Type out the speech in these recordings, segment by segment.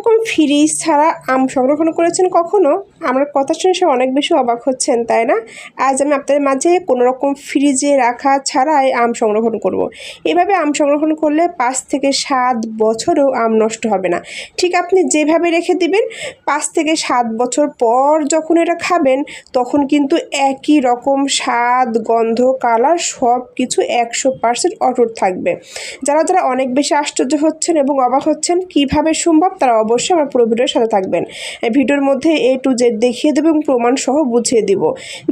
রকম ফ্রিজ ছাড়া আম সংরক্ষণ করেছেন কখনো? আমার কথা শুনে সে অনেক বেশি অবাক হচ্ছেন, তাই না? আজ আমি আপনাদের মাঝে কোনো রকম ফ্রিজে রাখা ছাড়াই আম সংরক্ষণ করব। এভাবে আম সংরক্ষণ করলে পাঁচ থেকে সাত বছরেও আম নষ্ট হবে না। ঠিক আপনি যেভাবে রেখে দিবেন, পাঁচ থেকে সাত বছর পর যখন এটা খাবেন, তখন কিন্তু একই রকম স্বাদ, গন্ধ, কালার সব কিছু একশো পার্সেন্ট অটুট থাকবে। যারা যারা অনেক বেশি আশ্চর্য হচ্ছেন এবং অবাক হচ্ছেন, কীভাবে সম্ভব? তারা অবশ্যই আমার পুরো ভিডিওর সাথে থাকবেন। ভিডিওর মধ্যে এ টু জেড দেখিয়ে দেবো এবং প্রমাণ সহ বুঝিয়ে দিব।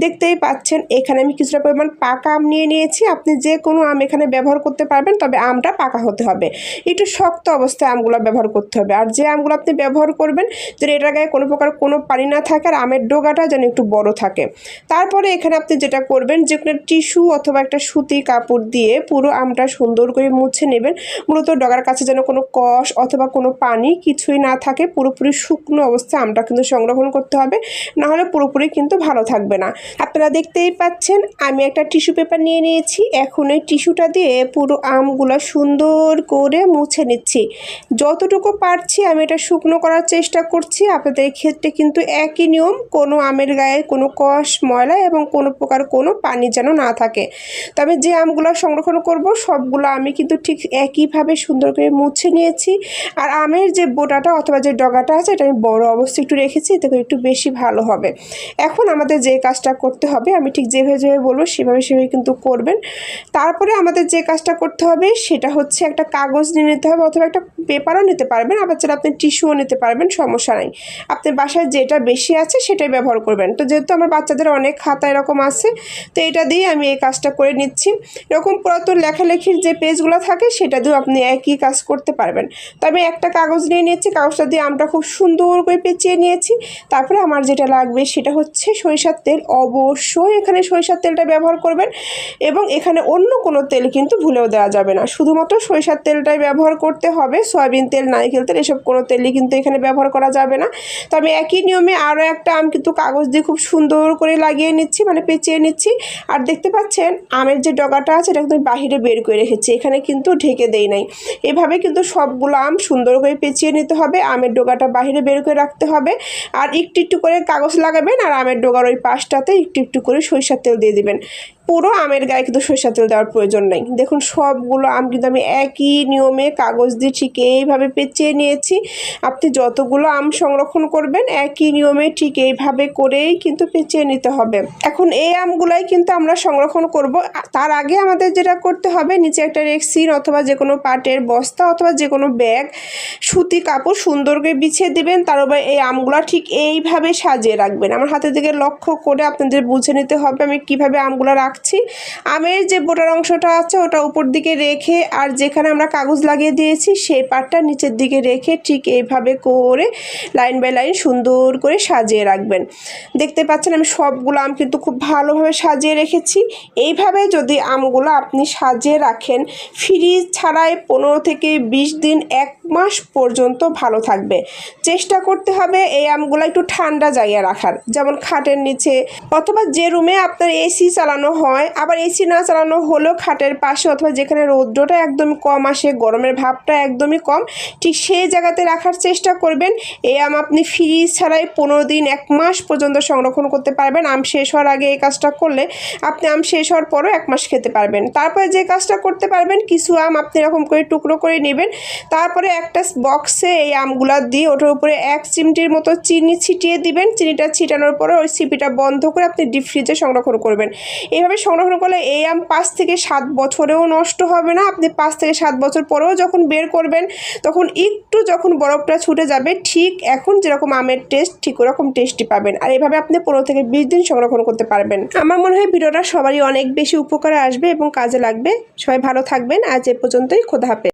দেখতেই পাচ্ছেন, এখানে আমি কিছুটা পরিমাণ পাকা আম নিয়ে নিয়েছি। আপনি যে কোনো আম এখানে ব্যবহার করতে পারবেন, তবে আমটা পাকা হতে হবে। একটু শক্ত অবস্থায় আমগুলো ব্যবহার করতে হবে। আর যে আমগুলো আপনি ব্যবহার করবেন, যেন এটার গায়ে কোনো প্রকার কোনো পানি না থাকে আর আমের ডোগাটা যেন একটু বড় থাকে। তারপরে এখানে আপনি যেটা করবেন, যে কোনো টিস্যু অথবা একটা সুতি কাপড় দিয়ে পুরো আমটা সুন্দর করে মুছে নেবেন। মূলত ডগার কাছে যেন কোনো কষ অথবা কোনো পানি কিছুই না থাকে, পুরোপুরি শুকনো অবস্থায় আমটা কিন্তু সংরক্ষণ করতে হবে না হলে পুরোপুরি কিন্তু ভালো থাকবে না। আপনারা দেখতেই পাচ্ছেন, আমি একটা টিস্যু পেপার নিয়ে নিয়েছি, এখন এই টিস্যুটা দিয়ে পুরো আমগুলো সুন্দর করে মুছে নিচ্ছি। যতটুকু পারছি আমি এটা শুকনো করার চেষ্টা করছি, আপনাদের ক্ষেত্রে কিন্তু একই নিয়ম, কোনো আমের গায়ে কোনো কষ, ময়লা এবং কোনো প্রকার কোনো পানি যেন না থাকে। তবে যে আমগুলো সংরক্ষণ করব, সবগুলো আমি কিন্তু ঠিক একইভাবে সুন্দর করে মুছে নিয়েছি। আর আমের যে বোটাটা অথবা যে ডগাটা আছে, এটা আমি বড় অবস্থায় একটু রেখেছি, এতে করে একটু বেশি ভালো হবে। এখন আমাদের যে কাজটা করতে হবে, আমি ঠিক যেভাবে যেভাবে বলব, সেভাবে সেভাবে কিন্তু করবেন। তারপরে আমাদের যে কাজটা করতে হবে, সেটা হচ্ছে একটা কাগজ নিয়ে নিতে হবে, অথবা একটা পেপারও নিতে পারবেন। আবার চাইলে আপনি টিস্যুও নিতে পারবেন, সমস্যা নাই। আপনার বাসায় যেটা বেশি আছে, সেটাই ব্যবহার করবেন। তো যেহেতু আমার বাচ্চাদের অনেক খাতা এরকম আছে, তো এটা দিয়ে আমি এই কাজটা করে নিচ্ছি। এরকম পুরাতন লেখালেখির যে পেজগুলো থাকে, সেটা দিয়েও আপনি একই কাজ করতে পারবেন। তবে একটা কাগজ নিয়ে নিয়েছি কাগজটা দিয়ে আমটা খুব সুন্দর করে পেঁচিয়ে নিয়েছি। তারপরে আমার যেটা লাগবে সেটা হচ্ছে সরিষার তেল। অবশ্যই এখানে সরিষার তেলটা ব্যবহার করবেন এবং এখানে অন্য কোনো তেল কিন্তু ভুলেও দেওয়া যাবে না। শুধুমাত্র সরিষার তেলটাই ব্যবহার করতে হবে। সয়াবিন তেল, নারকেল তেল, এসব কোনো তেলই কিন্তু এখানে ব্যবহার করা যাবে না। তো আমি একই নিয়মে আরও একটা আম কিন্তু কাগজ দিয়ে খুব সুন্দর করে লাগিয়ে নিচ্ছি মানে পেঁচিয়ে নিচ্ছি। আর দেখতে পাচ্ছেন আমের যে ডগাটা আছে, এটা একদম বাহিরে বের করে রেখেছি। এখানে কিন্তু ঢেকে দেই নাই। এভাবে কিন্তু সবগুলো আম সুন্দর করে পেঁচিয়ে নিতে হবে। আমের ডোগাটা বাহিরে বের করে রাখতে হবে। আর একটু একটু করে কাগজ লাগাবেন আর আমের ডোগার ওই পাশটাতে একটু একটু করে সরিষার তেল দিয়ে দিবেন। পুরো আমের গায়ে কিন্তু সরিষার তেল দেওয়ার প্রয়োজন নেই। দেখুন, সবগুলো আম কিন্তু আমি একই নিয়মে কাগজ দিয়ে ঠিক এইভাবে পেঁচিয়ে নিয়েছি। আপনি যতগুলো আম সংরক্ষণ করবেন, একই নিয়মে ঠিক এইভাবে করেই কিন্তু পেঁচিয়ে নিতে হবে। এখন এই আমগুলাই কিন্তু আমরা সংরক্ষণ করব। তার আগে আমাদের যেটা করতে হবে, নিচে একটা রেক্সিন অথবা যে কোনো পাটের বস্তা অথবা যে কোনো ব্যাগ, সুতি কাপড় সুন্দর করে বিছিয়ে দেবেন, তার উপর এই আমগুলো ঠিক এইভাবে সাজিয়ে রাখবেন। আমার হাতের দিকে লক্ষ্য করে আপনাদের বুঝে নিতে হবে আমি কীভাবে আমগুলো রাখছি। আমের যে বোটার অংশটা আছে ওটা উপর দিকে রেখে আর যেখানে আমরা কাগজ লাগিয়ে দিয়েছি সেই পাটটা নিচের দিকে রেখে ঠিক এইভাবে করে লাইন বাই লাইন সুন্দর করে সাজিয়ে রাখবেন। দেখতে পাচ্ছেন আমি সবগুলো আম কিন্তু খুব ভালোভাবে সাজিয়ে রেখেছি। এইভাবে যদি আমগুলো আপনি সাজিয়ে রাখেন, ফ্রিজ ছাড়াই পনেরো থেকে বিশ দিন এক মাস পর্যন্ত ভালো থাকবে। চেষ্টা করতে হবে এই আমগুলো একটু ঠান্ডা জায়গায় রাখার। যেমন খাটের নিচে অথবা যে রুমে আপনার এসি চালানো হয় আবার এসি না চালানো হলেও খাটের পাশে অথবা যেখানে রৌদ্রটা একদমই কম আসে, গরমের ভাবটা একদমই কম, ঠিক সেই জায়গাতে রাখার চেষ্টা করবেন। এই আম আপনি ফ্রিজ ছাড়াই পনেরো দিন, এক মাস পর্যন্ত সংরক্ষণ করতে পারবেন। আম শেষ হওয়ার আগে এই কাজটা করলে আপনি আম শেষ হওয়ার পরও এক মাস খেতে পারবেন। তারপরে যে কাজটা করতে পারবেন, কিছু আম আপনি এরকম করে টুকরো করে নেবেন। তারপরে একটা বক্সে এই আমগুলা দিয়ে ওটার উপরে এক চিমটির মতো চিনি ছিটিয়ে দিবেন। চিনিটা ছিটানোর পরে ওই সিপিটা বন্ধ করে আপনি ডিপ ফ্রিজে সংরক্ষণ করবেন। এইভাবে সংরক্ষণ করলে এই আম পাঁচ থেকে সাত বছরেও নষ্ট হবে না। আপনি পাঁচ থেকে সাত বছর পরেও যখন বের করবেন, তখন একটু যখন বরফটা ছুটে যাবে, ঠিক এখন যেরকম আমের টেস্ট ঠিক ওরকম টেস্টই পাবেন। আর এভাবে আপনি পনেরো থেকে বিশ দিন সংরক্ষণ করতে পারবেন। আমার মনে হয় ভিডিওটা সবারই অনেক বেশি উপকারে আসবে এবং কাজে লাগবে। সবাই ভালো থাকবেন। আজ এ পর্যন্তই। খোদা হাফেজ।